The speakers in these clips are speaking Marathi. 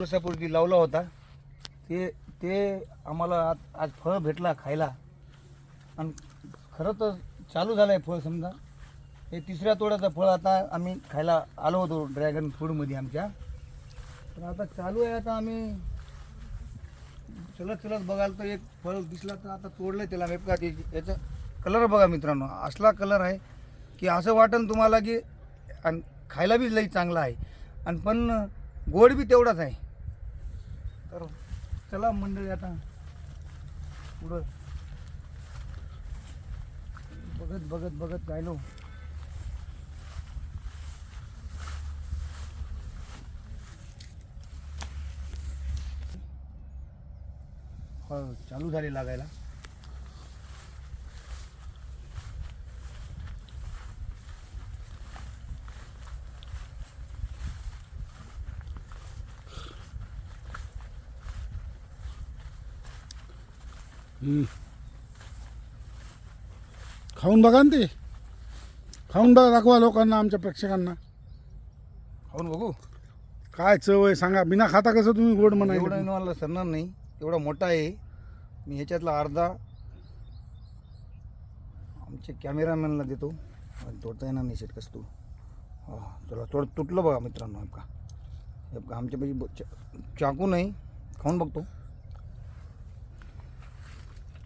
वर्षापूर्वी लावला होता. ते ते आम्हाला आज आज फळ भेटला खायला. आणि खरं तर चालू झालं आहे फळ समजा. हे तिसऱ्या तोड्याचं फळ आता आम्ही खायला आलो होतो ड्रॅगन फ्रूटमध्ये आमच्या. तर आता चालू आहे आता आम्ही. चलत चलत बघाल तर एक फळ दिसला तर आता तोडलं त्याला मी बघा ते याचा कलर बघा मित्रांनो. असला कलर आहे की असं वाटेल तुम्हाला की आणि खायला बी लई चांगला आहे. आणि पण गोड बी तेवढाच आहे. तर चला मंडळी आता. पुढं. बघत बघत बघत राहिलो. फळ चालू झाले लागायला. खाऊन बघा ना ते. खाऊन बघा दाखवा लोकांना आमच्या प्रेक्षकांना. खाऊन बघू. काय चव आहे सांगा. बिना खाता कसं तुम्ही गोड एवढं म्हणायला मला सरणार नाही. एवढा मोठा आहे. मी ह्याच्यातला अर्धा आमच्या कॅमेरामॅनला देतो. आणि तोडता येणार नाही शेट कसं तू हा चला थोडं तुटलं बघा मित्रांनो हे बघा आमच्यापैकी ब- चा- चाकू नाही. खाऊन बघतो.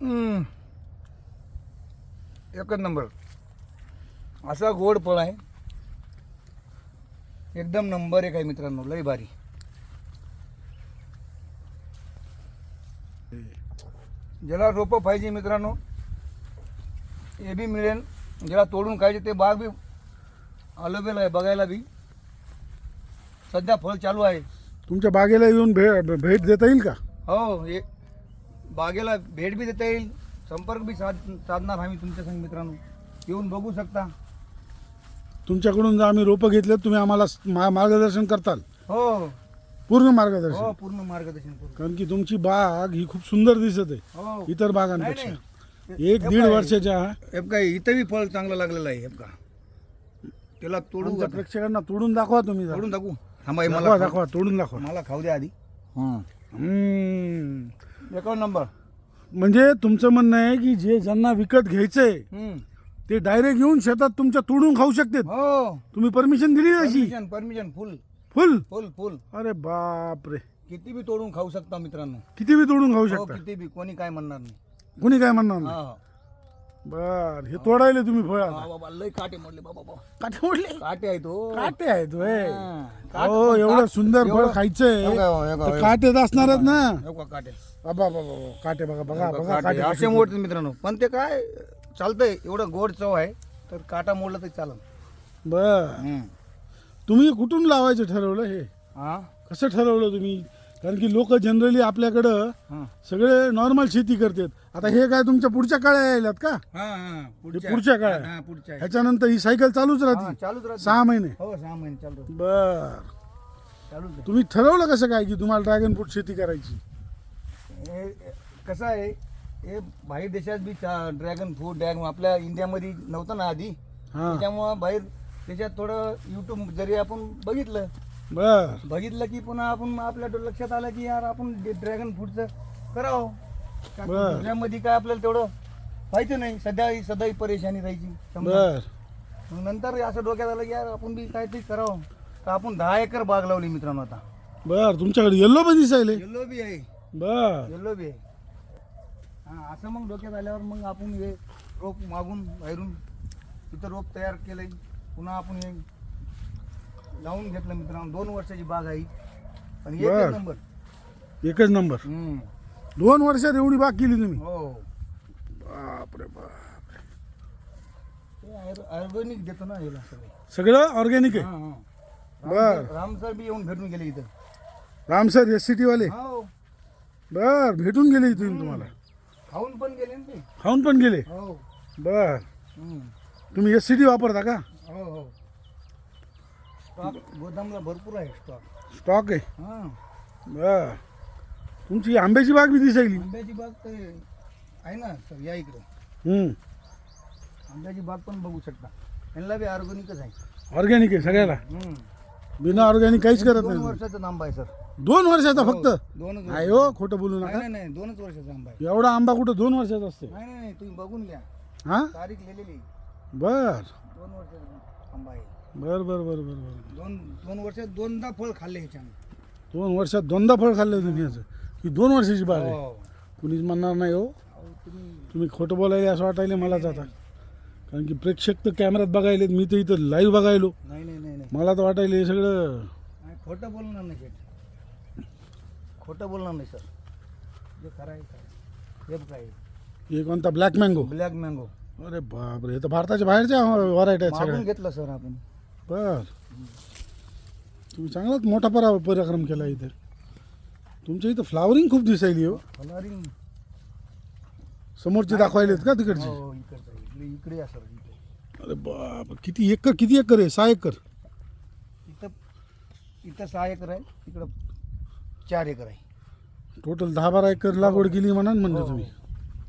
हम्म. एकच नंबर. असा गोड फळ आहे. एकदम नंबर एक आहे मित्रांनो लय भारी. ज्याला रोपं पाहिजे मित्रांनो हे बी मिळेल. ज्याला तोडून खायचे ते बाग बी अलोबेल आहे बघायला बी. सध्या फळ चालू आहे. तुमच्या बागेला येऊन भे भेट देता येईल का? हो हे बागेला भेट बी देता येईल. संपर्क बी साध साधणार आम्ही तुमच्या संग मित्रांनो. येऊन बघू शकता. तुमच्याकडून जर आम्ही रोपं घेतले तुम्ही आम्हाला स- मा- मार्गदर्शन करताल. हो. पूर्ण हो मार्गदर्शन पूर्ण मार्गदर्शन करू. कारण की तुमची बाग ही खूप सुंदर दिसत आहे. हो. इतर नाही, बागांपेक्षा. नाही. एक हे दीड वर्षाच्या हे काय इथं बी फळ चांगलं लागलेलं आहे हे का त्याला तोडू तुमच्या आता. प्रेक्षकांना तोडून दाखवा तुम्ही जरा. तोडून दाखवू. थांबा हे दाखवा मला दाखवा तोडून दाखवा. मला खाऊ द्या आधी. हम्म. एकावन्न नंबर. म्हणजे तुमचं म्हणणं आहे की जे ज्यांना विकत घ्यायचंय हम्म. ते डायरेक्ट येऊन शेतात तुमच्या तोडून खाऊ शकतात. हो. तुम्ही परमिशन दिली अशी? परमिशन परमिशन फुल फुल फुल फुल अरे बाप रे किती बी तोडून खाऊ शकता मित्रांनो. किती बी तोडून खाऊ हो शकता. किती बी. कोणी काय म्हणणार नाही. कोणी काय म्हणणार नाही? हा. बर हे तोडायले तुम्ही फळ हा, आता. बाबा लय काटे मोडले बाबा बाबा. काटे मोडले? काटे आहे तो काटे आहेत. हा. काट- हो पण एवढं काट- सुंदर फळ एवढं- खायचंय हे हे बघा, तर हे काटेच असणारच ना. हे काटे? बाबा बाबा. काटे बघा बघा हे बघा काटे? काटे असे मोडते मित्रांनो. पण ते काय चालतंय एवढं गोड चव आहे तर काटा मोडला तरी चालेल. बर. तुम्ही कुठून लावायचं ठरवलं हे? हा? कसं ठरवलं तुम्ही? कारण की लोक जनरली आपल्याकडं हा. सगळे नॉर्मल शेती करतात. आता हे काय तुमच्या पुढच्या काळ्या यायल्यात का? हा हा हे पुढच्या? हा पुढच्या. आहे. ह्याच्यानंतर ही सायकल चालूच हा, राहते. चालूच राहते. सहा महिने. हो सहा महिने चालू राहते. बर. चालूच. तुम्ही ठरवलं कसं काय की तुम्हाला ड्रॅगन फ्रूट शेती करायची? हे कसं आहे हे बाहेर देशात बी ड्रॅगन फ्रूट ड्रॅगन आपल्या इंडियामध्ये नव्हतं ना आधी. हा. त्याच्यामुळं बाहेर त्याच्यात थोडं युट्यूब जरी आपण बघितलं बर. बघितलं की पुन्हा आपण आपल्या डो- लक्षात आलं की यार आपण ड्रॅगन फ्रूटचं करावं. बरं. दुसऱ्यामध्ये काय आपल्याला तेवढं व्हायचं नाही. सध्या ही ही परेशानी राहायची. समजा. बर. मग नंतर असं डोक्यात आलं की यार आपण बी काहीतरी करावं. तर आपण दहा एकर बाग लावली मित्रांनो आता. बर तुमच्याकडे येल्लो पण दिसायले. येल्लो बी आहे. बर. येल्लो बी आहे. हा असं मग डोक्यात आल्यावर मग आपण हे रोप मागून बाहेरून तिथं रोप तयार केलंय. पुन्हा आपण हे लावून घेतलं मित्रांनो. दोन वर्षाची बाग आहे पण एक बर. नंबर. एकच नंबर. हम्म. दोन वर्षात एवढी बाग केली तुम्ही? हो. बापरे बाप ऑर्गॅनिक देतो ना याला सगळे. सगळं ऑर्गॅनिक आहे? हा, हा. बर. राम- राम सर बी येऊन भेटून गेले इथं. Ram sir S C T वाले? हो. बर भेटून गेले इथून तुम्हाला. खाऊन पण गेले ना ते. खाऊन पण गेले? हो. बर. हम्म. तुम्ही एस सी टी वापरता का? हो हो. स्टॉक गोदामला भरपूर आहे स्टॉक. स्टॉक आहे? हा. बर. तुमची आंब्याची बाग बी दिसायली. आंब्याची बाग ते आहे ना सर या इकडं. हम्म. आंब्याची बाग पण बघू शकता. यांना बी ऑर्गॅनिकच आहे. ऑर्गॅनिक आहे सगळ्याला. हम्म. बिना ऑर्गॅनिक काहीच करत दोन नाही. वर्षाचा आंबा आहे सर. दोन वर्षाचा फक्त? दोनच नाही हो खोटं बोलू नाही नका नाही नाही दोनच वर्षाचा आंबा आहे. एवढा आंबा कुठं दोन वर्षाचा असते? नाही नाही नाही तुम्ही बघून घ्या. हा? तारीख लिहिलेली. बर. दोन वर्षाचा आंबा आहे. बर बर बर बर बर. दोन दोन वर्षात दोनदा फळ खाल्ले ह्याच्यानं. दोन वर्षात दोनदा फळ खाल्लं तुम्ही याचं. ही दोन वर्षाची बाग आहे. हो. कुणीच म्हणणार नाही हो. अहो, तुम्ही तुम्ही खोटं बोलायला असं वाटायला मलाच आता. कारण की प्रेक्षक तर कॅमेऱ्यात बघायलेत मी तर इथं लाईव्ह बघायलो. नाही नाही नाही नाही. मला तर वाटायला हे सगळं नाही, खोटं बोलणार नाही शेठ. खोटं बोलणार नाही सर. जे खरं आहे काय हे काय हे. कोणता? Black mango? Black mango. अरे बापरे हे तर भारताच्या बाहेरच्या व्हरायटी आहेत सगळ्या. मागून घेतलं सर आपण. बर. तुम्ही चांगलाच मोठा परा पराक्रम केला इथे. तुमच्या इथं फ्लावरिंग खूप दिसायली हो. कलरिंग समोरची दाखवायलेत का तिकडची? हो इकडचं आहे. इकडे इकडे या सर इथे. अरे बाप किती एकर किती एकर आहे? सहा एकर. इथं इथं सहा एकर आहे तिकडं चार एकर आहे. टोटल दहा बारा एकर लागवड केली म्हणा म्हणजे हो. तुम्ही.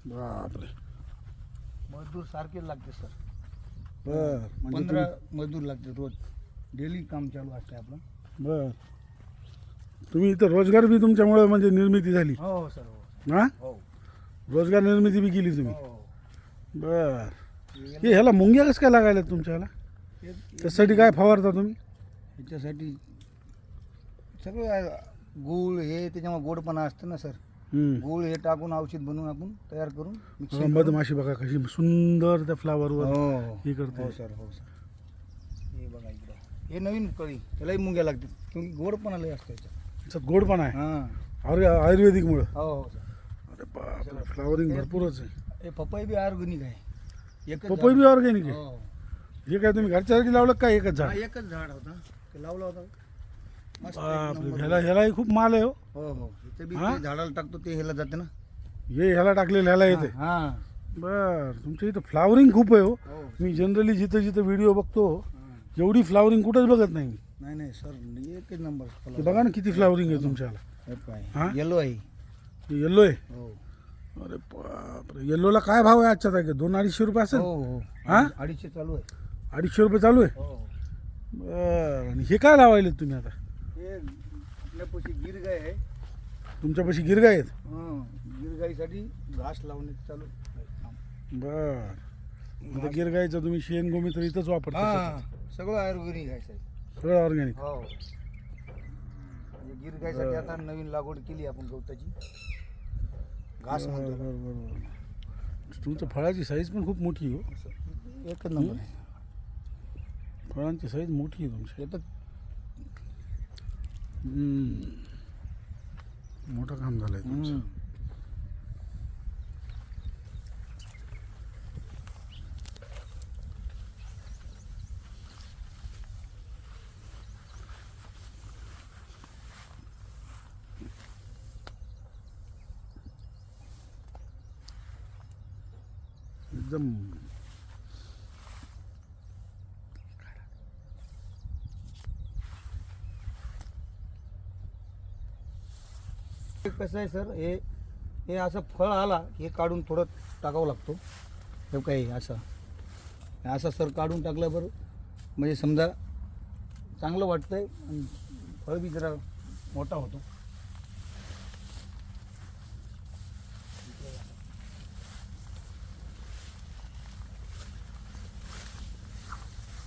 बापरे. मजदूर सारखेच लागते सर. बर. म्हणजे पंधरा मजदूर लागते रोज. डेली काम चालू असते आपलं. बर. तुम्ही इथं रोजगार बी तुमच्यामुळे म्हणजे निर्मिती झाली. हो हो सर. हो? हा. हो रोजगार निर्मिती बी केली तुम्ही. हो बर. हे ह्याला मुंग्या कसं काय लागायला तुमच्या ह्याला हे- त्यासाठी काय फवारता तुम्ही? ह्याच्यासाठी सगळं. गूळ हे त्याच्यामुळे गोडपणा असतं ना सर. गूळ हे टाकून औषध बनवून आपण तयार करून मधमाशी बघा कशी सुंदर त्या फ्लावरवर हो. हे करते. हो सर हो सर. हे बघा इकडं. हे नवीन कळी त्यालाही मुंग्या लागतात तुम्ही गोडपणा लय असतो याच्यात. गोडपणा आहे. हां. आयुर्वे- आयुर्वेदिकमुळं. हो हो सर. अरे बापरे फ्लावरिंग भरपूरच आहे. हे पपई बी ऑर्गॅनिक आहे. एकच पपई. बी ऑर्गॅनिक आहे? हो. हे काय तुम्ही घरच्यासाठी लावलं का एकच हा, झाड एकच झाड होता. ते लावला होता. एक बापरे. ह्याला ह्यालाही खूप माल आहे हो. हो हो. इथे बी हा? ते झाडाला टाकतो ते ह्याला जाते ना? हे ह्याला टाकलेलं ह्याला येते. हा बर तुमच्या इथं फ्लावरिंग खूप आहे हो. हो. मी जनरली जिथं जिथं व्हिडिओ बघतो हा. एवढी फ्लावरिंग कुठंच बघत नाही मी. नाही नाही सर एकच नंबर हे बघा ना किती फ्लावरिंग आहे तुमच्याला हा? येलो आहे. येल्लो आहे? हो. अरे बापरे येल्लोला काय भाव आहे आजच्या तारखेत? दोन अडीचशे रुपये असेल? हो हो. हा? अडीचशे चालू आहे. अडीचशे रुपये चालू आहे? हो. बरं आणि हे काय लावायले तुम्ही आता? हे आपल्यापाशी गिर गाय आहे. तुमच्यापाशी गिरगाय आहेत? हं, गिरगाईसाठी घास लावणे चालू आहे काम. बर. आता गिरगायचं तुम्ही शेण गोमित्र इथंच वापरता हा सगळं आयुर्वेदिक आहे सगळं ऑर्गॅनिक. हो. म्हणजे गिर गायसाठी आता नवीन लागवड केली आपण गवताची. घास म्हणतो. त्याला. तुमचं फळाची साईज पण खूप मोठी आहे हो. एकच नंबर आहे. फळांची साईज मोठी आहे तुमची. येतं हम्म. मोठं काम झालंय तुमचं. एकदम कसं आहे सर? हे हे असं फळ आला हे काढून थोडं टाकावं लागतो. हे काही असं. असं सर काढून टाकलं बरं. म्हणजे समजा चांगलं वाटतंय आणि फळ बी जरा मोठा होतो.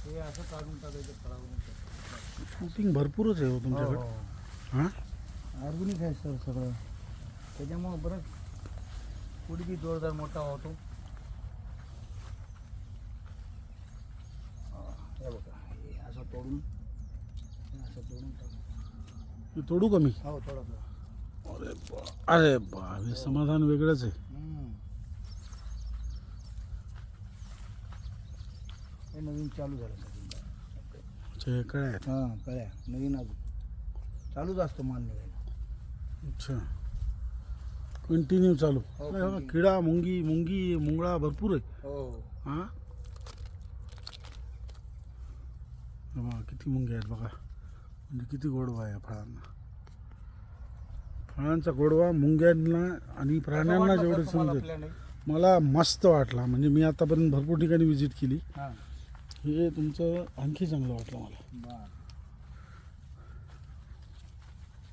हे असं काढून टाकायचं फळावरून. शूटिंग भरपूरच आहे हो तुमच्याकडे. हो, हो. हां? ऑर्गॅनिक आहे सर सगळं? त्याच्यामुळं बरंच पुढे बी जोरदार मोठा होतो हा, हे बघा हे असं तोडून हे असं तोडून टाकू. हे तोडू का मी? हो थोडं थोडं अरे बा अरे बा हे समाधान वेगळंच आहे. हम्म. हे नवीन चालू झालं सर अच्छा हे काय हां कळ्या. नवीन अजून. चालूच असतो माल निघायला. अच्छा. कंटिन्यू चालू. हो, continue. किडा मुंगी मुंगी मुंगळा भरपूर आहे. हो हां. हे? बघा किती मुंग्या आहेत बघा. म्हणजे किती गोडवा आहे या फळांना. फळांचा गोडवा मुंग्यांना आणि प्राण्यांना वाटलं जेवढे तुम्हाला समजेल? मला मस्त वाटला. म्हणजे मी आतापर्यंत भरपूर ठिकाणी व्हिजिट केली. हां. हे तुमचं आणखी चांगलं वाटलं मला. बरं.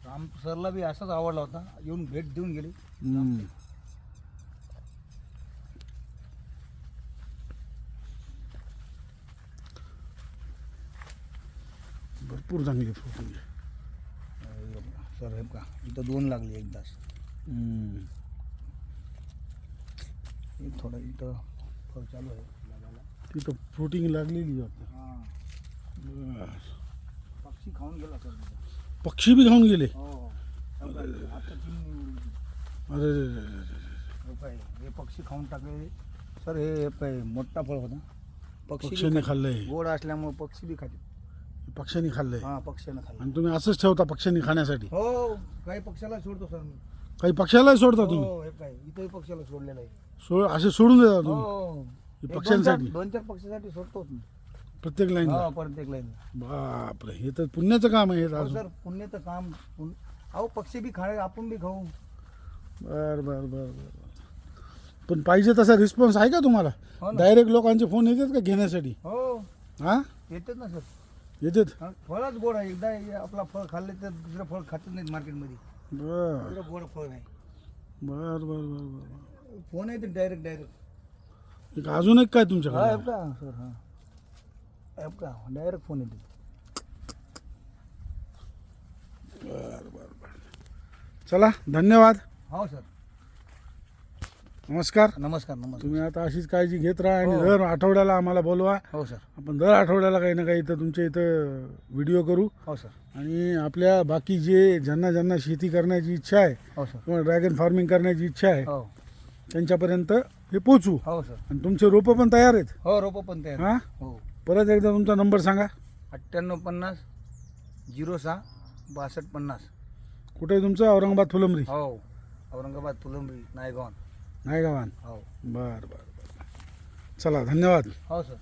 आम सरला बी असाच आवडला होता येऊन भेट देऊन गेले हम्म. भरपूर चांगली आहे सर हे का इथं दोन लागले एकदाच. हे थोडं इथं फळ चालू आहे लागायला तिथं फ्रुटिंग लागलेली आहे आता. हां बरं. पक्षी खाऊन गेला सर तिथं. पक्षी बी खाऊन गेले. हो. अरे. हे पक्षी खाऊन टाकले. सर हे मोठा फळ होता. पक्षी. खाल्लंय. गोड असल्यामुळे पक्षी बी खाते पक्ष्यांनी खाल्लंय. हा पक्ष्यानं खाल्लं आणि तुम्ही असंच ठेवता पक्ष्यांनी खाण्यासाठी? हो काही पक्षाला सोडतो सर मी. काही पक्ष्यालाही सोडता तुम्ही? हो हे काय इथंही पक्षाला सोडलेलं आहे. सोड असे सोडून देता तुम्ही? हो. पक्ष्यांसाठी? दोन चार पक्षासाठी सोडतोच मी. प्रत्येक लाईनला हो प्रत्येक लाईन बापरे हे तर पुण्याचं काम आहे हे तर हो अजून. सर पुण्याचं काम पुण- अहो पक्षी बी खाणे आपण बी खाऊ. बर बर बर बर पण पाहिजे तसा रिस्पॉन्स आहे का तुम्हाला? हो ना. डायरेक्ट लोकांचे फोन येतात का घेण्यासाठी? हो. हा? येतेच ना सर. येतात? हा, फळच गोड आहे. एकदा हे आपला फळ खाल्ले तर दुसरं फळ खातच नाहीत मार्केटमध्ये. बर. दुसरं गोड फळ आहे बर बर बर बर. फोन येते डायरेक्ट डायरेक्ट एक अजून एक काय हा तुमच्याकडे का सर हा. का डायरेक्ट फोन येते. चला धन्यवाद. हो सर. नमस्कार. नमस्कार नमस्कार. तुम्ही आता अशीच काळजी घेत राहा आणि हो. दर आठवड्याला आम्हाला बोलवा. हो सर. आपण दर आठवड्याला काही ना काही इथं तुमच्या इथं व्हिडिओ करू. हो सर. आणि आपल्या बाकी जे ज्यांना ज्यांना शेती करण्याची इच्छा आहे हो सर. किंवा ड्रॅगन फार्मिंग करण्याची इच्छा आहे हो. त्यांच्यापर्यंत हे पोचू हो सर. आणि तुमचे रोपं पण तयार आहेत. हो रोपं पण तयार हां? हो. परत एकदा तुमचा नंबर सांगा. अठ्ठ्याण्णव पन्नास झिरो सहा बासष्ट पन्नास. कुठे आहे तुमचं? औरंगाबाद फुलंब्री. हो औरंगाबाद फुलंब्री नायगावन नाही गावान हो. बरं बरं बरं. चला धन्यवाद. हो सर.